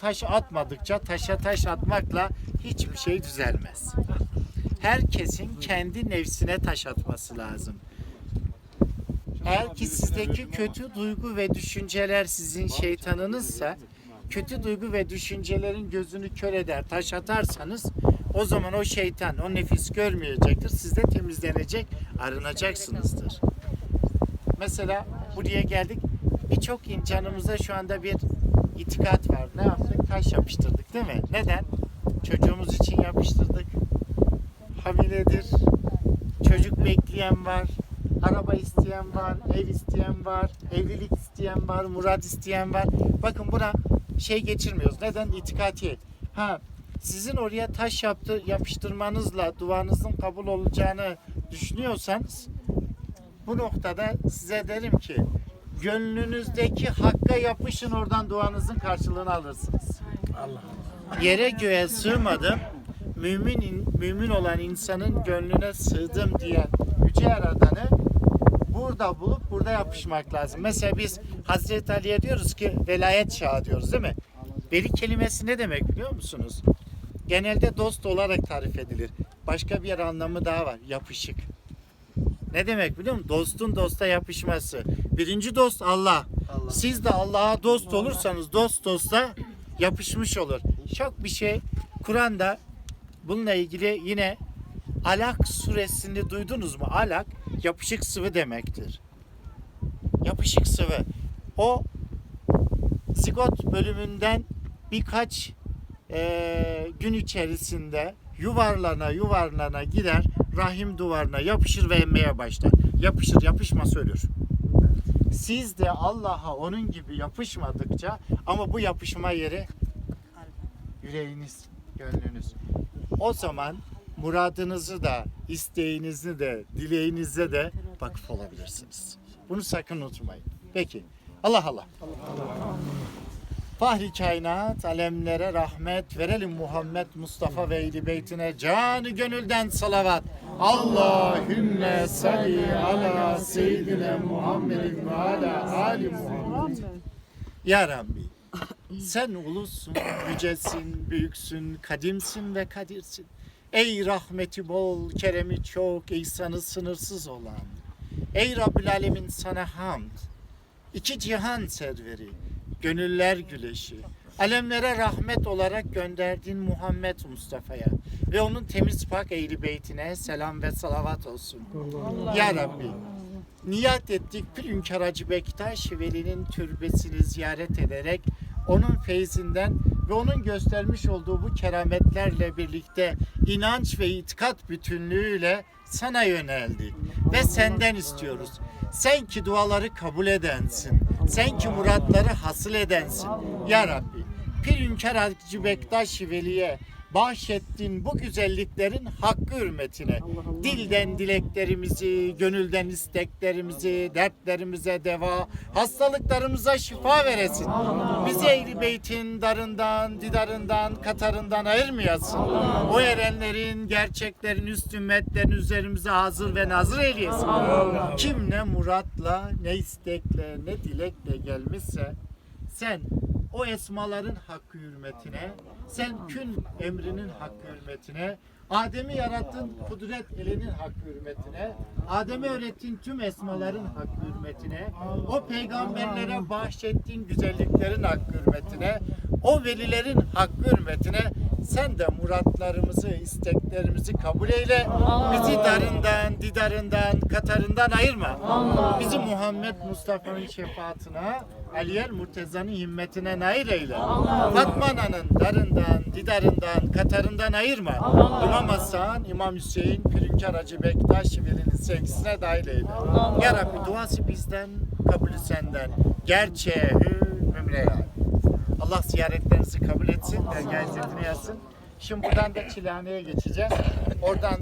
Taş atmadıkça taşa taş atmakla hiçbir şey düzelmez. Herkesin kendi nefsine taş atması lazım. Eğer ki sizdeki kötü duygu ve düşünceler sizin şeytanınızsa, kötü duygu ve düşüncelerin gözünü kör eder, taş atarsanız o zaman o şeytan, o nefis görmeyecektir. Siz de temizlenecek, arınacaksınızdır. Mesela buraya geldik. Birçok canımızda şu anda bir itikat var. Ne yaptık? Taş yapıştırdık değil mi? Neden? Çocuğumuz için yapıştırdık. Hamiledir. Çocuk bekleyen var. Araba isteyen var. Ev isteyen var. Evlilik isteyen var. Murat isteyen var. Bakın buna şey geçirmiyoruz. Neden? İtikati. Ha sizin oraya taş yaptı, yapıştırmanızla duanızın kabul olacağını düşünüyorsanız bu noktada size derim ki gönlünüzdeki hakka yapışın oradan duanızın karşılığını alırsınız. Yere göğe sığmadım. Mümin in- mümin olan insanın gönlüne sığdım diyen yüce yaradanı burada bulup burada yapışmak lazım. Mesela biz Hazreti Ali'ye diyoruz ki velayet şahı diyoruz değil mi? Veli kelimesi ne demek biliyor musunuz? Genelde dost olarak tarif edilir. Başka bir anlamı daha var. Yapışık. Ne demek biliyor musun? Dostun dosta yapışması. Birinci dost Allah. Siz de Allah'a dost olursanız dost dosta yapışmış olur. Çok bir şey Kur'an'da bununla ilgili yine Alak suresini duydunuz mu? Alak yapışık sıvı demektir. Yapışık sıvı. O zigot bölümünden birkaç eee, gün içerisinde yuvarlana yuvarlana gider rahim duvarına yapışır ve emmeye başlar. Yapışır yapışmaz ölür. Siz de Allah'a onun gibi yapışmadıkça ama bu yapışma yeri yüreğiniz, gönlünüz. O zaman muradınızı da, isteğinizi de, dileğinize de vakıf olabilirsiniz. Bunu sakın unutmayın. Peki. Allah Allah. Fahri kainat, alemlere rahmet verelim Muhammed Mustafa ve ehli beytine canı gönülden salavat. Allahümme salli ala seyyidine Muhammedin ve ala ali Muhammed. Ya Rabbi sen ulusun, yücesin, büyüksün, kadimsin ve kadirsin. Ey rahmeti bol, keremi çok, ihsanı sınırsız olan. Ey Rabbül Alemin sana hamd. İki cihan serveri, gönüller güleşi, alemlere rahmet olarak gönderdiğin Muhammed Mustafa'ya ve onun temiz pak ehli beytine selam ve salavat olsun. Ya Rabbi, niyat ettik Pir Hacı Bektaş Veli'nin türbesini ziyaret ederek onun feyzinden ve onun göstermiş olduğu bu kerametlerle birlikte inanç ve itikat bütünlüğüyle sana yöneldik ve senden istiyoruz. Sen ki duaları kabul edensin. Sen ki muratları hasıl edensin. Ya Rabbi, Pir Hünkar Hacı Bektaş Veli'ye bahşettiğin bu güzelliklerin hakkı hürmetine dilden dileklerimizi, gönülden isteklerimizi, dertlerimize deva, hastalıklarımıza şifa veresin. Bizi ehli beytin darından, didarından, katarından ayırmayasın. O erenlerin, gerçeklerin, üst ümmetlerin üzerimize hazır ve nazır eyleyesin. Kim ne muratla, ne istekle, ne dilekle gelmişse sen o esmaların hakkı hürmetine, sen kün emrinin hakkı hürmetine, Adem'i yarattın kudret elinin hakkı hürmetine, Adem'e öğrettiğin tüm esmaların hakkı hürmetine, o peygamberlere bahşettiğin güzelliklerin hakkı hürmetine, o velilerin hakkı hürmetine sen de muratlarımızı, isteklerimizi kabul eyle. Bizi darından, didarından, katarından ayırma. Bizi Muhammed Mustafa'nın şefaatine, Aliyel Murteza'nın himmetine nail eyle. Fatma Ana'nın darından, didarından, katarından ayırma. İmam Hasan, İmam Hüseyin, Pirinkar Hacı Bektaş Veli'nin sevgisine dahil eyle. Ya Rabbi duası bizden, kabulü senden. Gerçeğe hü, mümre yani. Allah ziyaretlerinizi kabul etsin, izzetini yazsın. Şimdi buradan da Çilehane'ye geçeceğiz. Oradan